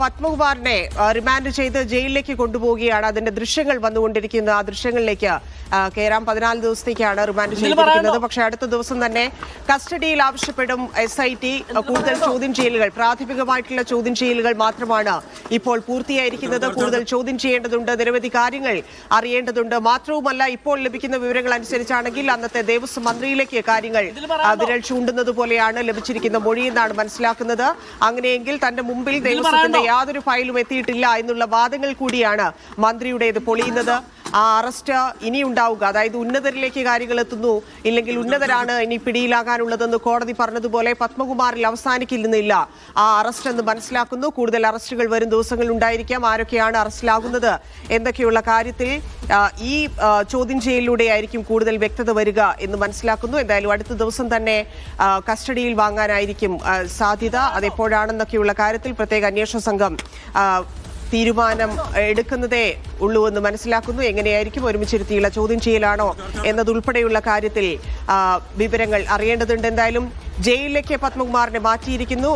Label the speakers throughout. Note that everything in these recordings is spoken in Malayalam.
Speaker 1: പത്മകുമാറിനെ റിമാൻഡ് ചെയ്ത് ജയിലിലേക്ക് കൊണ്ടുപോവുകയാണ്. അതിന്റെ ദൃശ്യങ്ങൾ വന്നുകൊണ്ടിരിക്കുന്ന. ആ ദൃശ്യങ്ങളിലേക്ക് കേരാം കയറാം പതിനാല് ദിവസത്തേക്കാണ് റിമാൻഡ് ചെയ്തിരിക്കുന്നത്. പക്ഷെ അടുത്ത ദിവസം തന്നെ കസ്റ്റഡിയിൽ ആവശ്യപ്പെടും എസ് ഐ ടി കൂടുതൽ ചോദ്യം ചെയ്യലുകൾ. പ്രാഥമികമായിട്ടുള്ള ചോദ്യം ചെയ്യലുകൾ മാത്രമാണ് ഇപ്പോൾ പൂർത്തിയായിരിക്കുന്നത്. കൂടുതൽ ചോദ്യം ചെയ്യേണ്ടതുണ്ട്. നിരവധി കാര്യങ്ങൾ അറിയേണ്ടതുണ്ട്. മാത്രവുമല്ല ഇപ്പോൾ ലഭിക്കുന്ന വിവരങ്ങൾ അനുസരിച്ചാണെങ്കിൽ അന്നത്തെ ദേവസ്വം മന്ത്രിയിലേക്ക് കാര്യങ്ങൾ വിരൽ ചൂണ്ടുന്നത് പോലെയാണ് ലഭിച്ചിരിക്കുന്ന മൊഴിയെന്നാണ് മനസ്സിലാക്കുന്നത്. അങ്ങനെയെങ്കിൽ തന്റെ മുമ്പിൽ ദേവസ്വത്തിന്റെ യാതൊരു ഫയലും എത്തിയിട്ടില്ല എന്നുള്ള വാദങ്ങൾ കൂടിയാണ് മന്ത്രിയുടേത് പൊളിയുന്നത്. ആ അറസ്റ്റ് ഇനി ഉണ്ടാവുക. അതായത് ഉന്നതരിലേക്ക് കാര്യങ്ങൾ എത്തുന്നു. ഇല്ലെങ്കിൽ ഉന്നതരാണ് ഇനി പിടിയിലാകാനുള്ളതെന്ന് കോടതി പറഞ്ഞതുപോലെ പത്മകുമാറിൽ അവസാനിക്കില്ലെന്നില്ല ആ അറസ്റ്റ് എന്ന് മനസ്സിലാക്കുന്നു. കൂടുതൽ അറസ്റ്റുകൾ വരും ദിവസങ്ങളിൽ ഉണ്ടായിരിക്കാം. ആരൊക്കെയാണ് അറസ്റ്റിലാകുന്നത് എന്നൊക്കെയുള്ള കാര്യത്തിൽ ഈ ചോദ്യം ചെയ്യലിലൂടെ ആയിരിക്കും കൂടുതൽ വ്യക്തത വരിക എന്ന് മനസ്സിലാക്കുന്നു. എന്തായാലും അടുത്ത ദിവസം തന്നെ കസ്റ്റഡിയിൽ വാങ്ങാനായിരിക്കും സാധ്യത. അതെപ്പോഴാണെന്നൊക്കെയുള്ള കാര്യത്തിൽ പ്രത്യേക അന്വേഷണ സംഘം തീരുമാനം എടുക്കുന്നതേ ഉള്ളൂ എന്ന് മനസ്സിലാക്കുന്നു. എങ്ങനെയായിരിക്കും ഒരുമിച്ചിരുത്തിയുള്ള ചോദ്യം ചെയ്യലാണോ എന്നതുൾപ്പെടെയുള്ള കാര്യത്തിൽ വിവരങ്ങൾ അറിയേണ്ടതുണ്ട് എന്തായാലും. ജയിലിലേക്ക് പത്മകുമാറിനെ മാറ്റിയിരിക്കുന്നു.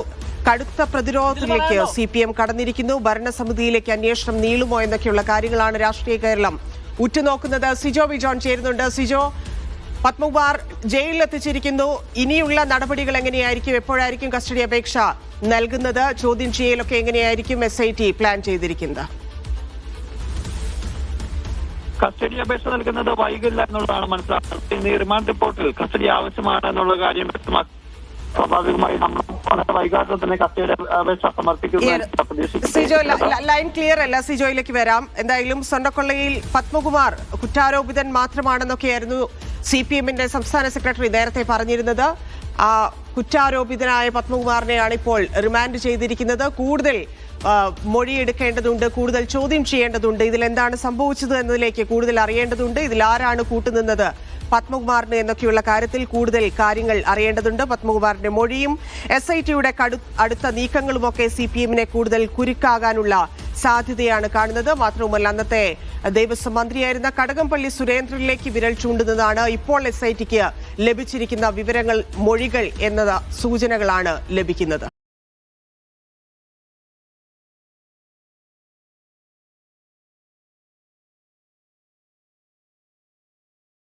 Speaker 1: കടുത്ത പ്രതിരോധത്തിലേക്ക് സി പി എം കടന്നിരിക്കുന്നു. ഭരണസമിതിയിലേക്ക് അന്വേഷണം നീളുമോ എന്നൊക്കെയുള്ള കാര്യങ്ങളാണ് രാഷ്ട്രീയ കേരളം ഉറ്റുനോക്കുന്നത്. സിജോ ബിജോൺ ചേരുന്നുണ്ട്. സിജോ പത്മകുമാർ ജയിലിൽ എത്തിച്ചിരിക്കുന്നു ഇനിയുള്ള നടപടികൾ എങ്ങനെയായിരിക്കും? എപ്പോഴായിരിക്കും കസ്റ്റഡി അപേക്ഷ? നൽകുന്നത്? ചോദ്യം ചെയ്യലൊക്കെ എങ്ങനെയായിരിക്കും എസ് ഐ ടി പ്ലാൻ ചെയ്തിരിക്കുന്നത്?
Speaker 2: കസ്റ്റഡി അപേക്ഷ നൽകുന്നത് വൈകില്ല എന്നുള്ളതാണ് മനസ്സിലാക്കുന്നത്. ഇന്ന് റിമാൻഡ് റിപ്പോർട്ടിൽ കസ്റ്റഡി ആവശ്യമാണ് എന്നുള്ള കാര്യം വ്യക്തമാക്കി. സ്വാഭാവികമായി നമ്മൾ വളരെ വൈകാതെ തന്നെ കസ്റ്റഡി അപേക്ഷ
Speaker 1: സിജോ ലൈൻ ക്ലിയർ അല്ല സിജോയിലേക്ക് വരാം. എന്തായാലും സ്വർണക്കൊള്ളയിൽ പത്മകുമാർ കുറ്റാരോപിതൻ മാത്രമാണെന്നൊക്കെയായിരുന്നു സി പി എമ്മിന്റെ സംസ്ഥാന സെക്രട്ടറി നേരത്തെ പറഞ്ഞിരുന്നത്. ആ കുറ്റാരോപിതനായ പത്മകുമാറിനെയാണ് ഇപ്പോൾ റിമാൻഡ് ചെയ്തിരിക്കുന്നത്. കൂടുതൽ മൊഴിയെടുക്കേണ്ടതുണ്ട് കൂടുതൽ ചോദ്യം ചെയ്യേണ്ടതുണ്ട്. ഇതിൽ എന്താണ് സംഭവിച്ചത് എന്നതിലേക്ക് കൂടുതൽ അറിയേണ്ടതുണ്ട്. ഇതിൽ ആരാണ് കൂട്ടുനിന്നത്? പത്മകുമാറിന് എന്നൊക്കെയുള്ള കാര്യത്തിൽ കൂടുതൽ കാര്യങ്ങൾ അറിയേണ്ടതുണ്ട്. പത്മകുമാറിന്റെ മൊഴിയും എസ് ഐ ടിയുടെ അടുത്ത നീക്കങ്ങളുമൊക്കെ സി പി എമ്മിനെ കൂടുതൽ കുരുക്കാകാനുള്ള സാധ്യതയാണ് കാണുന്നത്. മാത്രവുമല്ല അന്നത്തെ ദേവസ്വം മന്ത്രിയായിരുന്ന കടകംപള്ളി സുരേന്ദ്രനിലേക്ക് വിരൽ ചൂണ്ടുന്നതാണ് ഇപ്പോൾ എസ് ലഭിച്ചിരിക്കുന്ന വിവരങ്ങൾ മൊഴികൾ എന്ന സൂചനകളാണ് ലഭിക്കുന്നത്.